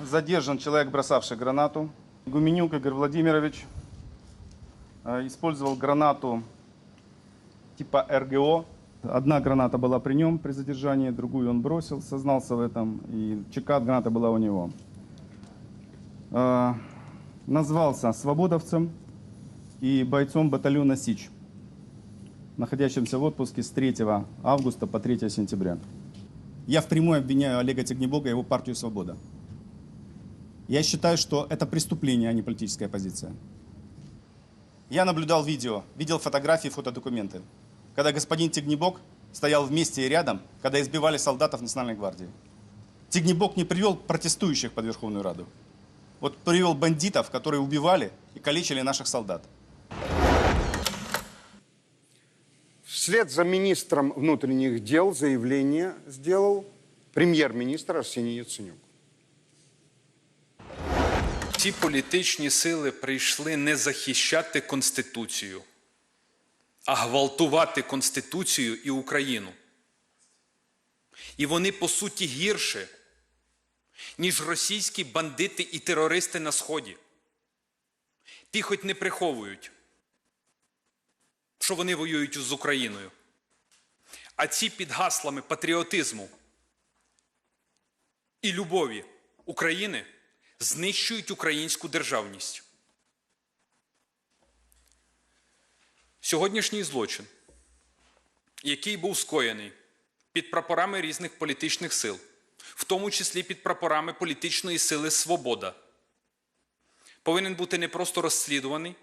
задержан человек, бросавший гранату. Гуменюк Игорь Владимирович э, использовал гранату типа РГО. Одна граната была при нем при задержании, другую он бросил, сознался в этом, и чека от гранаты была у него. Э, Назвался свободовцем и бойцом батальона «Сич», находящимся в отпуске с 3 августа по 3 сентября. Я впрямую обвиняю Олега Тягнебога и его партию «Свобода». Я считаю, что это преступление, а не политическая позиция. Я наблюдал видео, видел фотографии, фотодокументы, когда господин Тигнебок стоял вместе и рядом, когда избивали солдатов Национальной гвардии. Тигнебок не привел протестующих под Верховную Раду. Вот привел бандитов, которые убивали и калечили наших солдат. Вслед за министром внутренних дел заявление сделал премьер-министр Арсений Яценюк. Ці політичні сили прийшли не захищати Конституцію, а гвалтувати Конституцію і Україну. І вони, по суті, гірше, ніж російські бандити і терористи на Сході. Ті хоч не приховують, що вони воюють з Україною. А ці під гаслами патріотизму і любові України знищують українську державність. Сьогоднішній злочин, який був скоєний під прапорами різних політичних сил, в тому числі під прапорами політичної сили Свобода, повинен бути не просто розслідуваний,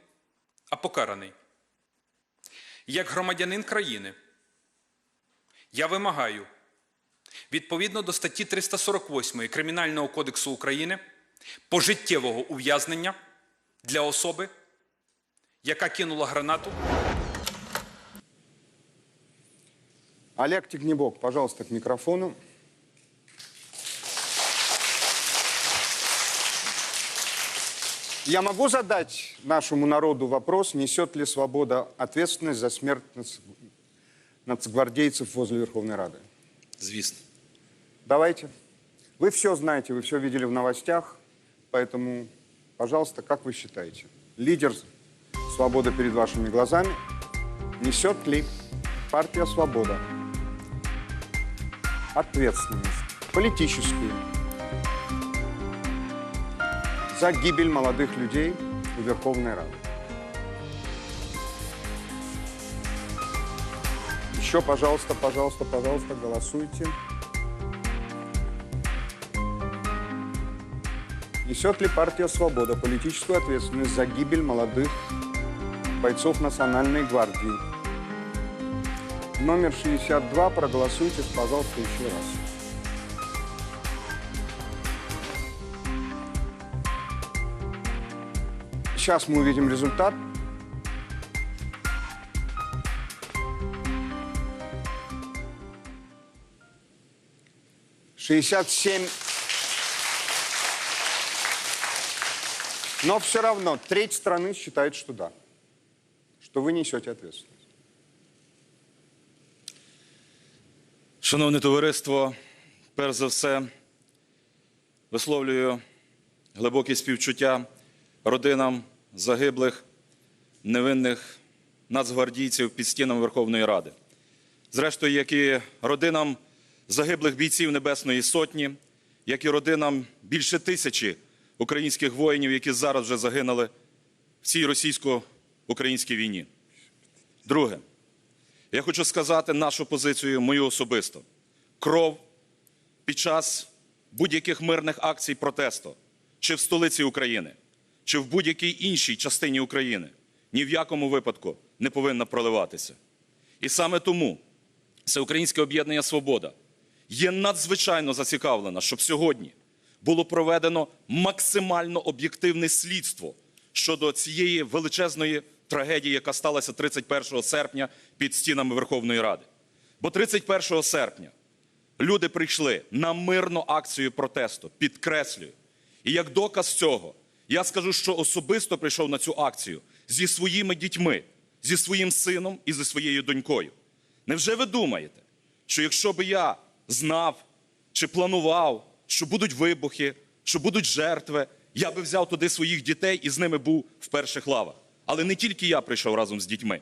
а покараний. Як громадянин країни, я вимагаю відповідно до статті 348 Кримінального кодексу України пожиттєвого ув'язнення для особи, яка кинула гранату Олег Тигнебок, пожалуйста, к микрофону. Я могу задать нашему народу вопрос, несет ли свобода ответственность за смерть нац- нацгвардейцев возле Верховной Рады? Звісно. Давайте. Вы все знаете, вы все видели в новостях, Поэтому, пожалуйста, как вы считаете, лидер «Свобода перед вашими глазами» несет ли партия «Свобода» ответственность политическую за гибель молодых людей у Верховной Рады? Еще, пожалуйста, пожалуйста, пожалуйста, голосуйте. Несет ли партия «Свобода» политическую ответственность за гибель молодых бойцов Национальной гвардии? Номер 62. Проголосуйте, пожалуйста, еще раз. Сейчас мы увидим результат. Шестьдесят семь Но все равно треть страны считает, что да, что вы несете ответственность. Шановне товариство, перш за все, висловлюю глибокі співчуття родинам загиблих невинних нацгвардійців під стінами Верховної Ради. Зрештою, як і родинам загиблих бійців Небесної Сотні, як і родинам більше тисячі українських воїнів, які зараз вже загинули в цій російсько-українській війні. Друге, я хочу сказати нашу позицію, мою особисто. Кров під час будь-яких мирних акцій протесту, чи в столиці України, чи в будь-якій іншій частині України, ні в якому випадку не повинна проливатися. І саме тому Всеукраїнське об'єднання Свобода є надзвичайно зацікавлена, щоб сьогодні було проведено максимально об'єктивне слідство щодо цієї величезної трагедії, яка сталася 31 серпня під стінами Верховної Ради. Бо 31 серпня люди прийшли на мирну акцію протесту, підкреслюю. І як доказ цього, я скажу, що особисто прийшов на цю акцію зі своїми дітьми, зі своїм сином і зі своєю донькою. Невже ви думаєте, що якщо би я знав чи планував, що будуть вибухи, що будуть жертви. Я би взяв туди своїх дітей і з ними був в перших лавах. Але не тільки я прийшов разом з дітьми.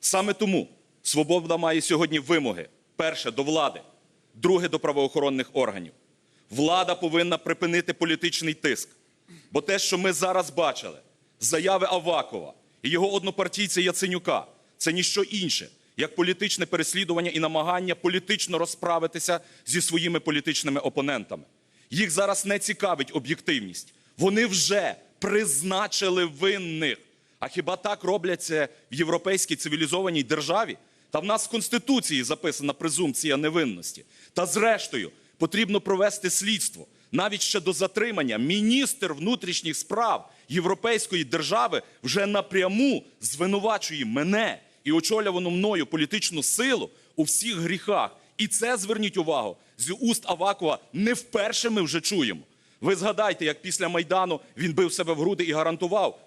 Саме тому свобода має сьогодні вимоги: перше до влади, друге до правоохоронних органів. Влада повинна припинити політичний тиск. Бо те, що ми зараз бачили, заяви Авакова і його однопартійця Яценюка, це ніщо інше, як політичне переслідування і намагання політично розправитися зі своїми політичними опонентами. Їх зараз не цікавить об'єктивність. Вони вже призначили винних. А хіба так роблять це в європейській цивілізованій державі? Та в нас в Конституції записана презумпція невинності. Та зрештою потрібно провести слідство. Навіть ще до затримання міністр внутрішніх справ європейської держави вже напряму звинувачує мене і очолювану мною політичну силу у всіх гріхах. І це зверніть увагу з уст Авакова не вперше ми вже чуємо. Ви згадайте, як після майдану він бив себе в груди і гарантував,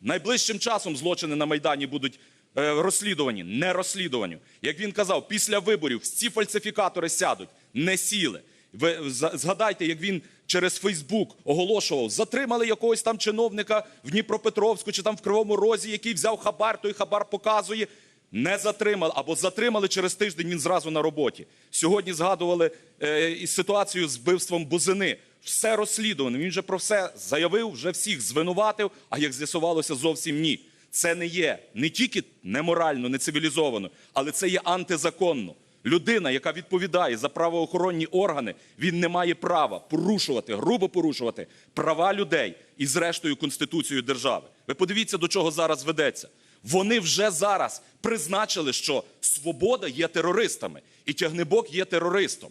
Найближчим часом злочини на Майдані будуть е, розслідувані, не розслідувані. Як він казав, після виборів всі фальсифікатори сядуть, не сіли. Ви згадайте, як він через Фейсбук оголошував, затримали якогось там чиновника в Дніпропетровську чи там в Кривому Розі, який взяв хабар, той хабар показує. Не затримали або затримали через тиждень. Він зразу на роботі. Сьогодні згадували е, ситуацію з вбивством Бузини. Все розслідувано. Він вже про все заявив, вже всіх звинуватив. А як з'ясувалося, зовсім ні. Це не є не тільки неморально, не цивілізовано, але це є антизаконно. Людина, яка відповідає за правоохоронні органи, він не має права порушувати, грубо порушувати права людей і, зрештою, конституцію держави. Ви подивіться, до чого зараз ведеться. Вони вже зараз призначили, що свобода є терористами і тягнебок є терористом.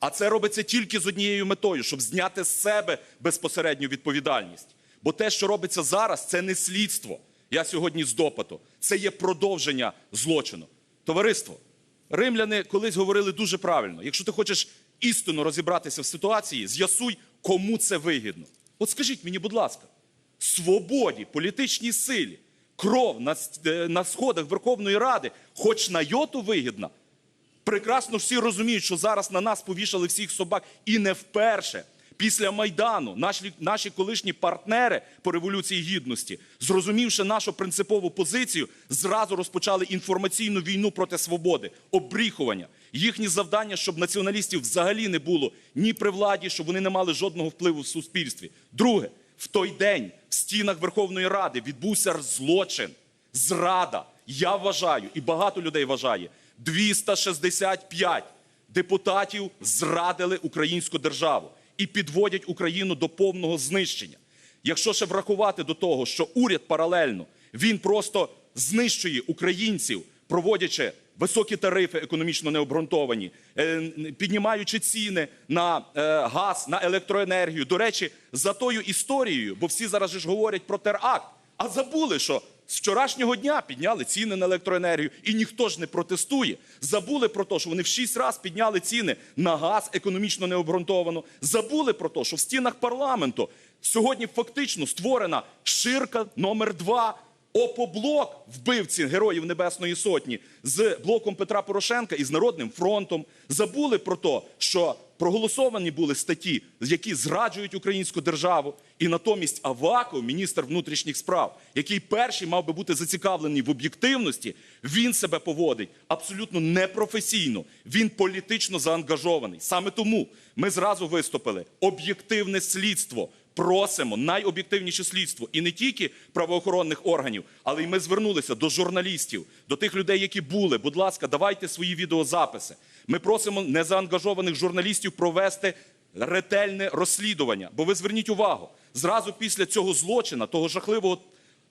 А це робиться тільки з однією метою, щоб зняти з себе безпосередню відповідальність. Бо те, що робиться зараз, це не слідство. Я сьогодні з допиту. Це є продовження злочину. Товариство, римляни колись говорили дуже правильно: якщо ти хочеш істинно розібратися в ситуації, з'ясуй, кому це вигідно. От скажіть мені, будь ласка, свободі, політичній силі, кров на, е, на сходах Верховної Ради, хоч на йоту вигідна, прекрасно всі розуміють, що зараз на нас повішали всіх собак і не вперше. Після Майдану наші, наші колишні партнери по Революції Гідності, зрозумівши нашу принципову позицію, зразу розпочали інформаційну війну проти свободи, обріхування. Їхні завдання, щоб націоналістів взагалі не було ні при владі, щоб вони не мали жодного впливу в суспільстві. Друге, в той день в стінах Верховної Ради відбувся злочин, зрада. Я вважаю, і багато людей вважає, 265 депутатів зрадили українську державу і підводять Україну до повного знищення. Якщо ще врахувати до того, що уряд паралельно він просто знищує українців, проводячи високі тарифи економічно необґрунтовані, е, піднімаючи ціни на е, газ, на електроенергію. До речі, за тою історією, бо всі зараз ж говорять про теракт, а забули, що з вчорашнього дня підняли ціни на електроенергію, і ніхто ж не протестує. Забули про те, що вони в шість разів підняли ціни на газ економічно необґрунтовано. Забули про те, що в стінах парламенту сьогодні фактично створена ширка номер два. Опоблок вбивці героїв Небесної Сотні з блоком Петра Порошенка і з Народним фронтом забули про те, що проголосовані були статті, які зраджують українську державу, і натомість Аваков, міністр внутрішніх справ, який перший мав би бути зацікавлений в об'єктивності, він себе поводить абсолютно непрофесійно. Він політично заангажований. Саме тому ми зразу виступили об'єктивне слідство. Просимо найоб'єктивніше слідство і не тільки правоохоронних органів, але й ми звернулися до журналістів, до тих людей, які були. Будь ласка, давайте свої відеозаписи. Ми просимо незаангажованих журналістів провести ретельне розслідування. Бо ви зверніть увагу, зразу після цього злочина, того жахливого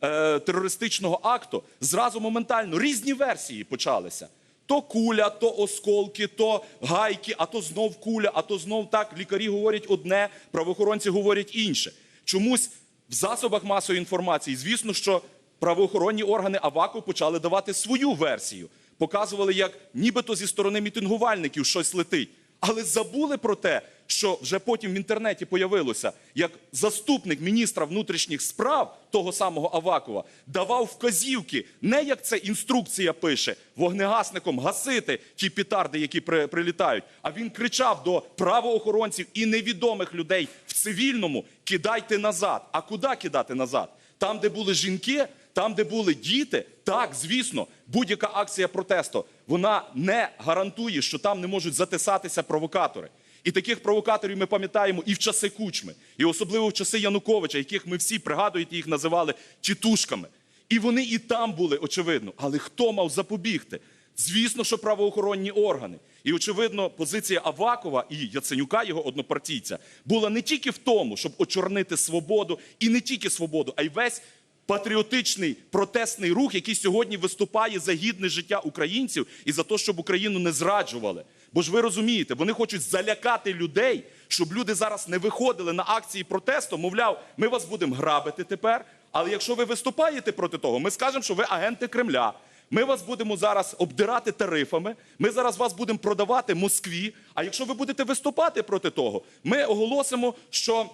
е, терористичного акту, зразу моментально різні версії почалися. То куля, то осколки, то гайки, а то знов куля, а то знов так. Лікарі говорять одне, правоохоронці говорять інше. Чомусь в засобах масової інформації, звісно, що правоохоронні органи Аваку почали давати свою версію. Показували, як нібито зі сторони мітингувальників щось летить. Але забули про те, що вже потім в інтернеті появилося, як заступник міністра внутрішніх справ того самого Авакова давав вказівки, не як це інструкція пише вогнегасником гасити ті петарди, які при, прилітають. А він кричав до правоохоронців і невідомих людей в цивільному: кидайте назад. А куди кидати назад? Там, де були жінки, там, де були діти, так, звісно, будь-яка акція протесту вона не гарантує, що там не можуть затисатися провокатори. І таких провокаторів ми пам'ятаємо і в часи кучми, і особливо в часи Януковича, яких ми всі пригадуєте, їх називали тітушками. І вони і там були, очевидно. Але хто мав запобігти? Звісно, що правоохоронні органи. І, очевидно, позиція Авакова і Яценюка, його однопартійця, була не тільки в тому, щоб очорнити свободу, і не тільки свободу, а й весь патріотичний протестний рух, який сьогодні виступає за гідне життя українців і за те, щоб Україну не зраджували. Бо ж ви розумієте, вони хочуть залякати людей, щоб люди зараз не виходили на акції протесту. Мовляв, ми вас будемо грабити тепер. Але якщо ви виступаєте проти того, ми скажемо, що ви агенти Кремля. Ми вас будемо зараз обдирати тарифами. Ми зараз вас будемо продавати Москві. А якщо ви будете виступати проти того, ми оголосимо, що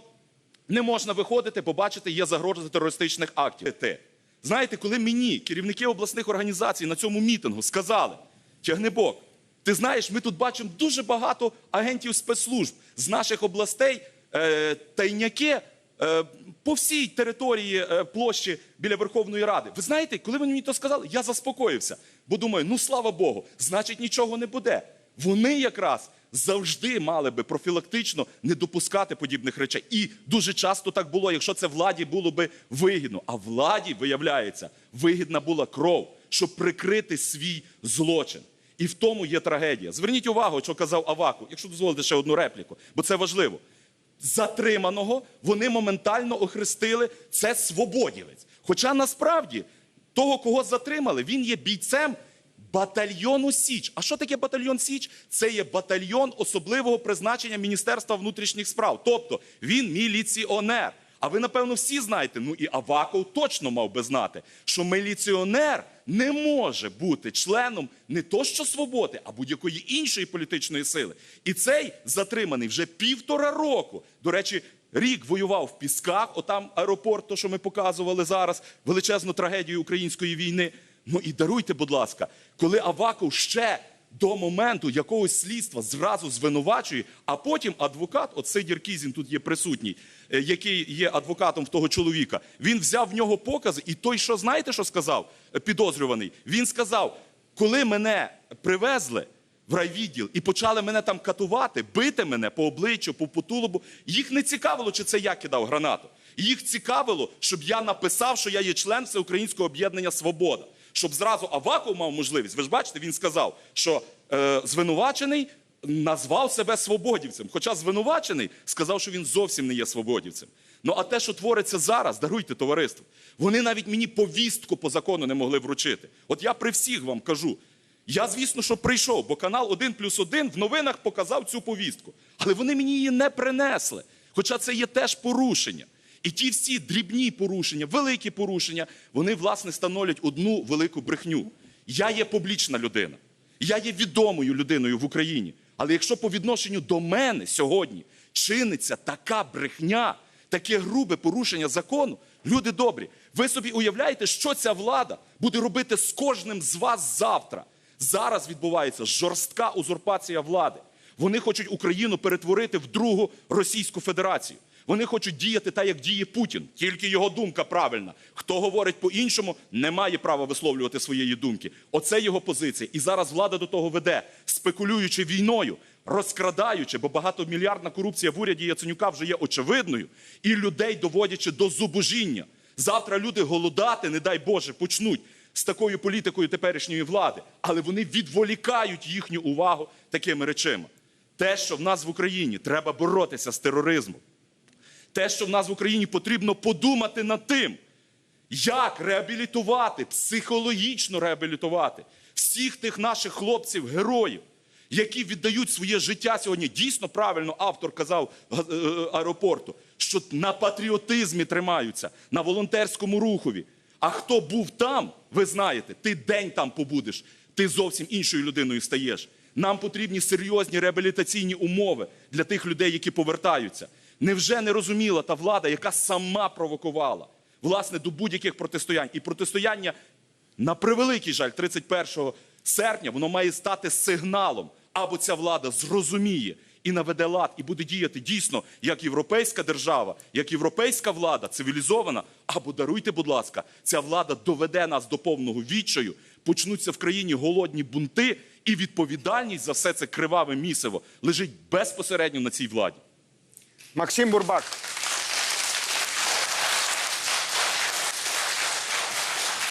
не можна виходити, побачити, є загроза терористичних актів. Знаєте, коли мені керівники обласних організацій на цьому мітингу сказали, Тягнебок, ти знаєш, ми тут бачимо дуже багато агентів спецслужб з наших областей, е, тайняки е, по всій території е, площі біля Верховної Ради. Ви знаєте, коли вони мені то сказали, я заспокоївся, бо думаю, ну слава Богу, значить нічого не буде. Вони якраз завжди мали би профілактично не допускати подібних речей. І дуже часто так було, якщо це владі було би вигідно. А владі, виявляється, вигідна була кров, щоб прикрити свій злочин. І в тому є трагедія. Зверніть увагу, що казав Аваку, якщо дозволите ще одну репліку, бо це важливо. Затриманого вони моментально охрестили це свободівець. Хоча насправді того, кого затримали, він є бійцем батальйону Січ. А що таке батальйон Січ? Це є батальйон особливого призначення Міністерства внутрішніх справ. Тобто він міліціонер. А ви, напевно, всі знаєте, ну і Аваков точно мав би знати, що міліціонер не може бути членом не то що свободи, а будь-якої іншої політичної сили. І цей затриманий вже півтора року. До речі, рік воював в Пісках, отам аеропорт, то що ми показували зараз, величезну трагедію української війни. Ну і даруйте, будь ласка, коли Аваков ще до моменту якогось слідства зразу звинувачує, а потім адвокат, от Сидір Кізін тут є присутній, е, який є адвокатом того чоловіка, він взяв в нього покази, і той, що знаєте, що сказав, е, підозрюваний, він сказав, коли мене привезли в райвідділ і почали мене там катувати, бити мене по обличчю, по потулубу, їх не цікавило, чи це я кидав гранату. Їх цікавило, щоб я написав, що я є член Всеукраїнського об'єднання Свобода. Щоб зразу Аваков мав можливість. Ви ж бачите, він сказав, що е, звинувачений назвав себе свободівцем. Хоча звинувачений сказав, що він зовсім не є свободівцем. Ну а те, що твориться зараз, даруйте товариство, вони навіть мені повістку по закону не могли вручити. От я при всіх вам кажу. Я, звісно, що прийшов, бо канал 1 плюс 1 в новинах показав цю повістку. Але вони мені її не принесли. Хоча це є теж порушення. І ті всі дрібні порушення, великі порушення, вони, власне, становлять одну велику брехню. Я є публічна людина. Я є відомою людиною в Україні. Але якщо по відношенню до мене сьогодні чиниться така брехня, таке грубе порушення закону, люди добрі, ви собі уявляєте, що ця влада буде робити з кожним з вас завтра? Зараз відбувається жорстка узурпація влади. Вони хочуть Україну перетворити в другу Російську Федерацію. Вони хочуть діяти так, як діє Путін. Тільки його думка правильна. Хто говорить по-іншому, не має права висловлювати своєї думки. Оце його позиція. І зараз влада до того веде, спекулюючи війною, розкрадаючи, бо багатомільярдна корупція в уряді Яценюка вже є очевидною, і людей доводячи до зубожіння. Завтра люди голодати, не дай Боже, почнуть з такою політикою теперішньої влади, але вони відволікають їхню увагу такими речами. Те, що в нас в Україні треба боротися з тероризмом, те, що в нас в Україні потрібно подумати над тим, як реабілітувати, психологічно реабілітувати всіх тих наших хлопців, героїв, які віддають своє життя сьогодні. Дійсно правильно автор казав е, е, аеропорту, що на патріотизмі тримаються, на волонтерському рухові. А хто був там, ви знаєте, ти день там побудеш, ти зовсім іншою людиною стаєш. Нам потрібні серйозні реабілітаційні умови для тих людей, які повертаються. Невже не розуміла та влада, яка сама провокувала власне до будь-яких протистоянь? І протистояння, на превеликий жаль, 31 серпня, воно має стати сигналом. Або ця влада зрозуміє і наведе лад, і буде діяти дійсно як європейська держава, як європейська влада, цивілізована. Або даруйте, будь ласка, ця влада доведе нас до повного відчаю, почнуться в країні голодні бунти, і відповідальність за все це криваве місиво лежить безпосередньо на цій владі. Максим Бурбак.